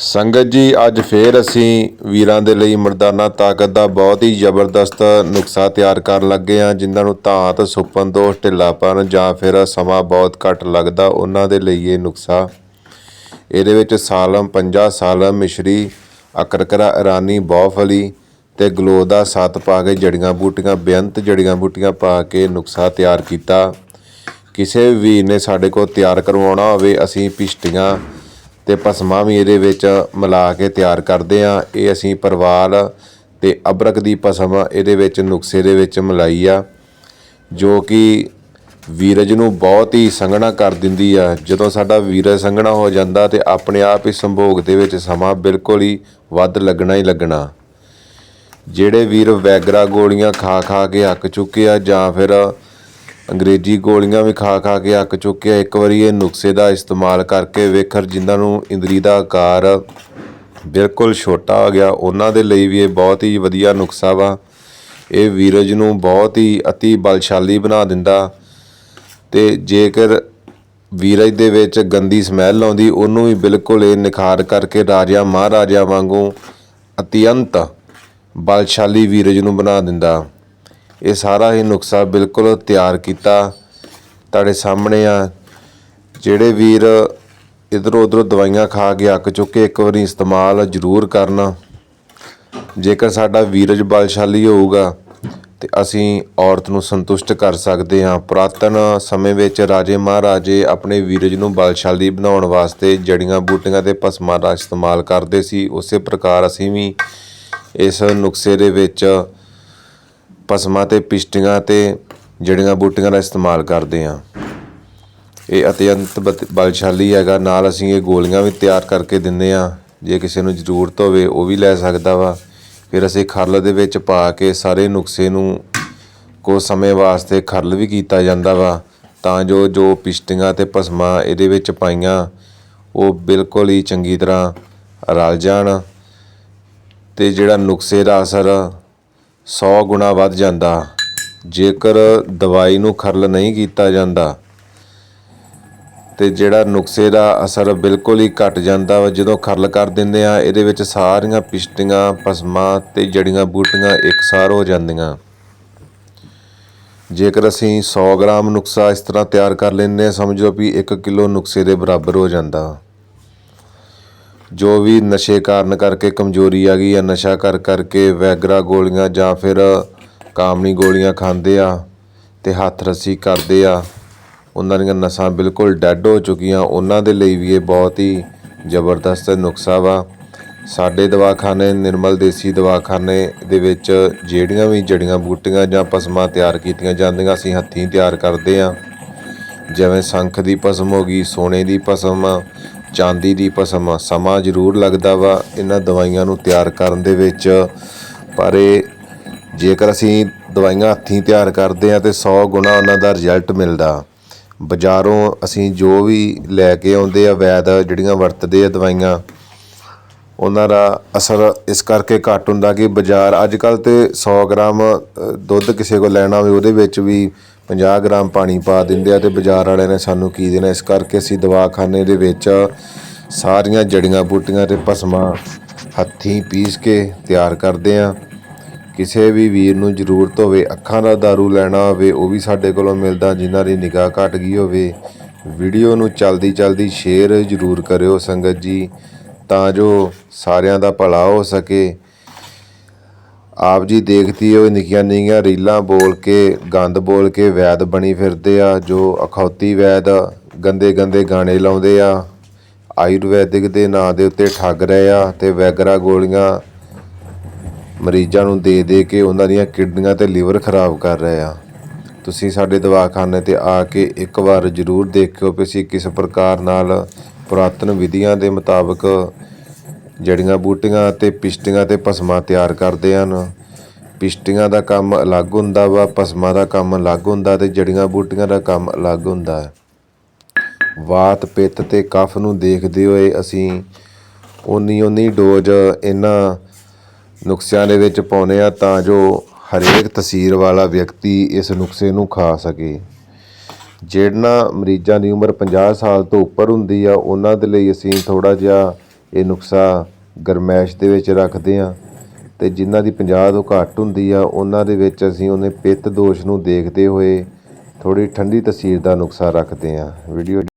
ਸੰਗਤ ਜੀ, ਅੱਜ ਫੇਰ ਅਸੀਂ ਵੀਰਾਂ ਦੇ ਲਈ ਮਰਦਾਨਾ ਤਾਕਤ ਦਾ ਬਹੁਤ ਹੀ ਜ਼ਬਰਦਸਤ ਨੁਕਸਾ ਤਿਆਰ ਕਰਨ ਲੱਗੇ ਹਾਂ, ਜਿਨ੍ਹਾਂ ਨੂੰ ਧਾਤ, ਸੁਪਨ ਦੋਸ਼ ਢਿੱਲਾਪਨ ਜਾਂ ਫਿਰ ਸਮਾਂ ਬਹੁਤ ਘੱਟ ਲੱਗਦਾ, ਉਹਨਾਂ ਦੇ ਲਈ ਇਹ ਨੁਕਸਾ। ਇਹਦੇ ਵਿੱਚ ਸਾਲਮ 50 ਸਾਲਮ, ਮਿਸ਼ਰੀ, ਅਕਰਕਰਾ, ਇਰਾਨੀ, ਬਹੁਫਲੀ ਤੇ ਗਲੋ ਦਾ ਸੱਤ ਪਾ ਕੇ ਜੜੀਆਂ ਬੂਟੀਆਂ, ਬੇਅੰਤ ਜੜੀਆਂ ਬੂਟੀਆਂ ਪਾ ਕੇ ਨੁਕਸਾ ਤਿਆਰ ਕੀਤਾ। ਕਿਸੇ ਵੀ ਵੀਰ ਨੇ ਸਾਡੇ ਕੋਲ ਤਿਆਰ ਕਰਵਾਉਣਾ ਹੋਵੇ, ਅਸੀਂ ਪਿਸ਼ਟੀਆਂ ਤੇ ਭਸਮਾਂ ਵੀ ਇਹਦੇ ਵਿੱਚ ਮਿਲਾ ਕੇ ਤਿਆਰ ਕਰਦੇ ਆ ਇਹ ਅਸੀਂ ਪਰਵਾਲ ਤੇ ਅਬਰਕ ਦੀ ਭਸਮ ਇਹਦੇ ਵਿੱਚ ਨੁਕਸੇ ਦੇ ਵਿੱਚ ਮਿਲਾਈ ਆ, ਜੋ ਕਿ ਵੀਰਜ ਨੂੰ ਬਹੁਤ ਹੀ ਸੰਘਣਾ ਕਰ ਦਿੰਦੀ ਆ। ਜਦੋਂ ਸਾਡਾ ਵੀਰਜ ਸੰਘਣਾ ਹੋ ਜਾਂਦਾ ਤੇ ਆਪਣੇ ਆਪ ਹੀ ਸੰਭੋਗ ਦੇ ਵਿੱਚ ਸਮਾਂ ਬਿਲਕੁਲ ਹੀ ਵੱਧ ਲੱਗਣਾ ਹੀ ਲੱਗਣਾ। ਜਿਹੜੇ ਵੀਰ ਵੈਗਰਾ ਗੋਲੀਆਂ ਖਾ ਖਾ ਕੇ ਅੱਕ ਚੁੱਕੇ ਆ ਜਾਂ ਫਿਰ ਅੰਗਰੇਜ਼ੀ ਗੋਲੀਆਂ ਵੀ ਖਾ ਖਾ ਕੇ ਅੱਕ ਚੁੱਕਿਆ। ਇੱਕ ਵਾਰੀ ਇਹ ਨੁਕਸੇ ਦਾ ਇਸਤੇਮਾਲ ਕਰਕੇ ਵੇਖਰ ਜਿਨ੍ਹਾਂ ਨੂੰ ਇੰਦਰੀ ਦਾ ਆਕਾਰ ਬਿਲਕੁਲ ਛੋਟਾ ਹੋ ਗਿਆ, ਉਹਨਾਂ ਦੇ ਲਈ ਵੀ ਇਹ ਬਹੁਤ ਹੀ ਵਧੀਆ ਨੁਕਸਾ ਵਾ। ਇਹ ਵੀਰਜ ਨੂੰ ਬਹੁਤ ਹੀ ਅਤੀ ਬਲਸ਼ਾਲੀ ਬਣਾ ਦਿੰਦਾ ਤੇ ਜੇਕਰ ਵੀਰਜ ਦੇ ਵਿੱਚ ਗੰਦੀ ਸਮੈਲ ਆਉਂਦੀ, ਉਹਨੂੰ ਵੀ ਬਿਲਕੁਲ ਇਹ ਨਿਖਾਰ ਕਰਕੇ ਰਾਜਾ ਮਹਾਰਾਜਾ ਵਾਂਗੂ ਅਤਿਅੰਤ ਬਲਸ਼ਾਲੀ ਵੀਰਜ ਨੂੰ ਬਣਾ ਦਿੰਦਾ। ਇਹ ਸਾਰਾ ਹੀ ਨੁਕਸਾ ਬਿਲਕੁਲ ਤਿਆਰ ਕੀਤਾ। ਤੁਹਾਡੇ ਸਾਹਮਣੇ ਆ। ਜਿਹੜੇ ਵੀਰ ਇਧਰੋਂ ਉਧਰੋਂ ਦਵਾਈਆਂ ਖਾ ਕੇ ਅੱਕ ਚੁੱਕੇ, ਇੱਕ ਵਾਰੀ ਇਸਤੇਮਾਲ ਜ਼ਰੂਰ ਕਰਨਾ। ਜੇਕਰ ਸਾਡਾ ਵੀਰਜ ਬਲਸ਼ਾਲੀ ਹੋਊਗਾ, ਤੇ ਅਸੀਂ ਔਰਤ ਨੂੰ ਸੰਤੁਸ਼ਟ ਕਰ ਸਕਦੇ ਹਾਂ। ਪੁਰਾਤਨ ਸਮੇਂ ਵਿੱਚ ਰਾਜੇ ਮਹਾਰਾਜੇ ਆਪਣੇ ਵੀਰਜ ਨੂੰ ਬਲਸ਼ਾਲੀ ਬਣਾਉਣ ਵਾਸਤੇ ਜੜੀਆਂ ਬੂਟੀਆਂ ਤੇ ਭਸਮਾਂ ਦਾ ਇਸਤੇਮਾਲ ਕਰਦੇ ਸੀ। ਉਸੇ ਪ੍ਰਕਾਰ ਅਸੀਂ ਵੀ ਇਸ ਨੁਕਸੇ ਦੇ ਵਿੱਚ ਭਸਮਾਂ ਤੇ ਪਿਸ਼ਟੀਆਂ ਤੇ ਜੜੀਆਂ ਬੂਟੀਆਂ ਦਾ ਇਸਤੇਮਾਲ ਕਰਦੇ ਹਾਂ। ਇਹ ਅਤਿਅੰਤ ਬਤ- ਬਲਸ਼ਾਲੀ ਹੈਗਾ। ਨਾਲ ਅਸੀਂ ਇਹ ਗੋਲੀਆਂ ਵੀ ਤਿਆਰ ਕਰਕੇ ਦਿੰਦੇ ਆ ਜੇ ਕਿਸੇ ਨੂੰ ਜ਼ਰੂਰਤ ਹੋਵੇ, ਉਹ ਵੀ ਲੈ ਸਕਦਾ ਵਾ। ਫਿਰ ਅਸੀਂ ਖਰਲ ਦੇ ਵਿੱਚ ਪਾ ਕੇ ਸਾਰੇ ਨੁਕਸੇ ਨੂੰ ਕੋ ਸਮੇਂ ਵਾਸਤੇ ਖਰਲ ਵੀ ਕੀਤਾ ਜਾਂਦਾ ਵਾ। ਤਾਂ ਜੋ ਜੋ ਪਿਸ਼ਟੀਆਂ ਤੇ ਭਸਮਾਂ ਇਹਦੇ ਵਿੱਚ ਪਾਈਆਂ, ਉਹ ਬਿਲਕੁਲ ਹੀ ਚੰਗੀ ਤਰ੍ਹਾਂ ਰਲ ਜਾਣ ਤੇ ਜਿਹੜਾ ਨੁਕਸੇ ਦਾ ਅਸਰ 100 ਗੁਣਾ ਵੱਧ ਜਾਂਦਾ। ਜੇਕਰ ਦਵਾਈ ਨੂੰ ਖਰਲ ਨਹੀਂ ਕੀਤਾ ਜਾਂਦਾ, ਤੇ ਜਿਹੜਾ ਨੁਕਸੇ ਦਾ ਅਸਰ ਬਿਲਕੁਲ ਹੀ ਘਟ ਜਾਂਦਾ ਵਾ, ਜਦੋਂ ਖਰਲ ਕਰ ਦਿੰਦੇ ਆ, ਇਹਦੇ ਵਿੱਚ ਸਾਰੀਆਂ ਪਿਸ਼ਟੀਆਂ ਭਸਮਾਂ ਤੇ ਜੜੀਆਂ ਬੂਟੀਆਂ ਇਕਸਾਰ ਹੋ ਜਾਂਦੀਆਂ। ਜੇਕਰ ਅਸੀਂ 100 ਗ੍ਰਾਮ ਨੁਕਸਾ ਇਸ ਤਰ੍ਹਾਂ ਤਿਆਰ ਕਰ ਲੈਂਦੇ ਹਾਂ ਸਮਝੋ ਵੀ 1 ਕਿਲੋ ਨੁਕਸੇ ਦੇ ਬਰਾਬਰ ਹੋ ਜਾਂਦਾ। ਜੋ ਵੀ ਨਸ਼ੇ ਕਾਰਨ ਕਰਕੇ ਕਮਜ਼ੋਰੀ ਆ ਗਈ ਆ ਨਸ਼ਾ ਕਰ ਕਰਕੇ ਵੈਗਰਾ ਗੋਲੀਆਂ ਜਾਂ ਫਿਰ ਕਾਮਣੀ ਗੋਲੀਆਂ ਖਾਂਦੇ ਆ ਤੇ ਹੱਥ ਰੱਸੀ ਕਰਦੇ ਆ, ਉਹਨਾਂ ਦੀਆਂ ਨਸਾਂ ਬਿਲਕੁਲ ਡੈੱਡ ਹੋ ਚੁੱਕੀਆਂ। ਉਹਨਾਂ ਦੇ ਲਈ ਵੀ ਇਹ ਬਹੁਤ ਹੀ ਜ਼ਬਰਦਸਤ ਨੁਕਸਾ ਵਾ ਸਾਡੇ ਦਵਾਖਾਨੇ, ਨਿਰਮਲ ਦੇਸੀ ਦਵਾਖਾਨੇ ਦੇ ਵਿੱਚ ਜਿਹੜੀਆਂ ਵੀ ਜੜੀਆਂ ਬੂਟੀਆਂ ਜਾਂ ਪਸਮਾਂ ਤਿਆਰ ਕੀਤੀਆਂ ਜਾਂਦੀਆਂ ਅਸੀਂ ਹੱਥੀਂ ਤਿਆਰ ਕਰਦੇ ਆ। ਜਿਵੇਂ ਸੰਖ ਦੀ ਭਸਮ ਹੋ ਗਈ, ਸੋਨੇ ਦੀ ਪਸਮ ਚਾਂਦੀ ਦੀ ਭਸਮ ਸਮਾਂ ਜ਼ਰੂਰ ਲੱਗਦਾ ਵਾ ਇਹਨਾਂ ਦਵਾਈਆਂ ਨੂੰ ਤਿਆਰ ਕਰਨ ਦੇ ਵਿੱਚ। ਪਰ ਇਹ ਜੇਕਰ ਅਸੀਂ ਦਵਾਈਆਂ ਹੱਥੀਂ ਤਿਆਰ ਕਰਦੇ ਆ ਤੇ 100 ਗੁਣਾ ਉਹਨਾਂ ਦਾ ਰਿਜ਼ਲਟ ਮਿਲਦਾ। ਬਾਜ਼ਾਰੋਂ ਅਸੀਂ ਜੋ ਵੀ ਲੈ ਕੇ ਆਉਂਦੇ ਆ, ਵੈਦ ਜਿਹੜੀਆਂ ਵਰਤਦੇ ਆ ਦਵਾਈਆਂ, ਉਹਨਾਂ ਦਾ ਅਸਰ ਇਸ ਕਰਕੇ ਘੱਟ ਹੁੰਦਾ ਕਿ ਬਾਜ਼ਾਰ ਅੱਜ ਕੱਲ ਤੇ 100 ਗ੍ਰਾਮ ਦੁੱਧ ਕਿਸੇ ਕੋਲ ਲੈਣਾ ਹੋਵੇ, ਉਹਦੇ ਵਿੱਚ ਵੀ 50 ਗ੍ਰਾਮ ਪਾਣੀ ਪਾ ਦਿੰਦੇ ਆ ਤੇ ਬਾਜ਼ਾਰ ਵਾਲਿਆਂ ਨੇ ਸਾਨੂੰ ਕੀ ਦੇਣਾ? ਇਸ ਕਰਕੇ ਅਸੀਂ ਦਵਾਖਾਨੇ ਦੇ ਵਿੱਚ ਸਾਰੀਆਂ ਜੜੀਆਂ ਬੂਟੀਆਂ ਤੇ ਭਸਮਾਂ ਹੱਥੀਂ ਪੀਸ ਕੇ ਤਿਆਰ ਕਰਦੇ ਆ। ਕਿਸੇ ਵੀ ਵੀਰ ਨੂੰ ਜ਼ਰੂਰਤ ਹੋਵੇ, ਅੱਖਾਂ ਦਾ ਦਾਰੂ ਲੈਣਾ ਹੋਵੇ, ਉਹ ਵੀ ਸਾਡੇ ਕੋਲੋਂ ਮਿਲਦਾ, ਜਿਨ੍ਹਾਂ ਦੀ ਨਿਗਾਹ ਘਟ ਗਈ ਹੋਵੇ, ਵੀਡੀਓ ਨੂੰ ਚਲਦੀ ਚਲਦੀ ਸ਼ੇਅਰ ਜ਼ਰੂਰ ਕਰਿਓ ਸੰਗਤ ਜੀ, ਤਾਂ ਜੋ ਸਾਰਿਆਂ ਦਾ ਭਲਾ ਹੋ ਸਕੇ। ਆਪ ਜੀ ਦੇਖਦੀ ਉਹ ਨਿੱਕੀਆਂ ਨਿੱਕੀਆਂ ਰੀਲਾਂ ਬੋਲ ਕੇ, ਗੰਦ ਬੋਲ ਕੇ ਵੈਦ ਬਣੀ ਫਿਰਦੇ ਆ, ਜੋ ਅਖੌਤੀ ਵੈਦ ਗੰਦੇ ਗੰਦੇ ਗਾਣੇ ਲਾਉਂਦੇ ਆ, ਆਯੁਰਵੈਦਿਕ ਦੇ ਨਾਂ ਦੇ ਉੱਤੇ ਠੱਗ ਰਹੇ ਆ ਤੇ ਵੈਗਰਾ ਗੋਲੀਆਂ ਮਰੀਜ਼ਾਂ ਨੂੰ ਦੇ ਦੇ ਕੇ ਉਹਨਾਂ ਦੀਆਂ ਕਿਡਨੀਆਂ ਤੇ ਲੀਵਰ ਖਰਾਬ ਕਰ ਰਹੇ ਆ। ਤੁਸੀਂ ਸਾਡੇ ਦਵਾਖਾਨੇ ਤੇ ਆ ਕੇ ਇੱਕ ਵਾਰ ਜ਼ਰੂਰ ਦੇਖਿਓ ਕਿ ਅਸੀਂ ਕਿਸ ਪ੍ਰਕਾਰ ਨਾਲ ਪੁਰਾਤਨ ਵਿਧੀਆਂ ਦੇ ਮੁਤਾਬਕ ਜੜੀਆਂ ਬੂਟੀਆਂ ਅਤੇ ਪਿਸ਼ਟੀਆਂ ਤੇ ਭਸਮਾਂ ਤਿਆਰ ਕਰਦੇ ਹਨ। ਪਿਸ਼ਟੀਆਂ ਦਾ ਕੰਮ ਅਲੱਗ ਹੁੰਦਾ ਵਾ, ਭਸਮਾਂ ਦਾ ਕੰਮ ਅਲੱਗ ਹੁੰਦਾ ਤੇ ਜੜੀਆਂ ਬੂਟੀਆਂ ਦਾ ਕੰਮ ਅਲੱਗ ਹੁੰਦਾ। ਹੈ ਵਾਤ ਪਿੱਤ ਤੇ ਕਫ ਨੂੰ ਦੇਖਦੇ ਹੋਏ ਅਸੀਂ ਉਨੀ ਉਨੀ ਡੋਜ਼ ਇਹਨਾਂ ਨੁਕਸਿਆਂ ਦੇ ਵਿੱਚ ਪਾਉਨੇ ਆ ਤਾਂ ਜੋ ਹਰੇਕ ਤਸੀਰ ਵਾਲਾ ਵਿਅਕਤੀ ਇਸ ਨੁਕਸੇ ਨੂੰ ਖਾ ਸਕੇ। ਜਿਹਨਾਂ ਮਰੀਜ਼ਾਂ ਦੀ ਉਮਰ 50 ਸਾਲ ਤੋਂ ਉੱਪਰ ਹੁੰਦੀ ਆ, ਉਹਨਾਂ ਦੇ ਲਈ ਅਸੀਂ ਥੋੜਾ ਜਿਹਾ ਇਹ ਨੁਸਖਾ ਗਰਮੈਸ਼ ਦੇ ਵਿੱਚ ਰੱਖਦੇ ਹਾਂ ਤੇ ਜਿਨ੍ਹਾਂ ਦੀ 50 ਤੋਂ ਘੱਟ ਹੁੰਦੀ ਆ, ਉਹਨਾਂ ਦੇ ਵਿੱਚ ਅਸੀਂ ਉਹਨੇ ਪਿੱਤ ਦੋਸ਼ ਨੂੰ ਦੇਖਦੇ ਹੋਏ ਥੋੜੀ ਠੰਡੀ ਤਸੀਰ ਦਾ ਨੁਸਖਾ ਰੱਖਦੇ ਹਾਂ। ਵੀਡੀਓ